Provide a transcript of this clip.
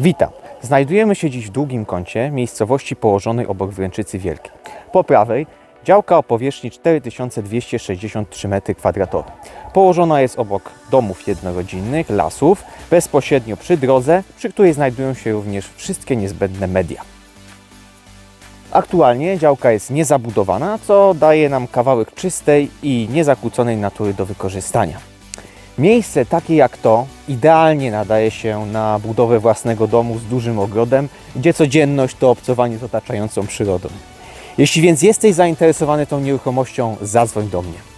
Witam. Znajdujemy się dziś w długim kącie miejscowości położonej obok Wręczycy Wielkiej. Po prawej działka o powierzchni 4263 m2. Położona jest obok domów jednorodzinnych, lasów, bezpośrednio przy drodze, przy której znajdują się również wszystkie niezbędne media. Aktualnie działka jest niezabudowana, co daje nam kawałek czystej i niezakłóconej natury do wykorzystania. Miejsce takie jak to idealnie nadaje się na budowę własnego domu z dużym ogrodem, gdzie codzienność to obcowanie z otaczającą przyrodą. Jeśli więc jesteś zainteresowany tą nieruchomością, zadzwoń do mnie.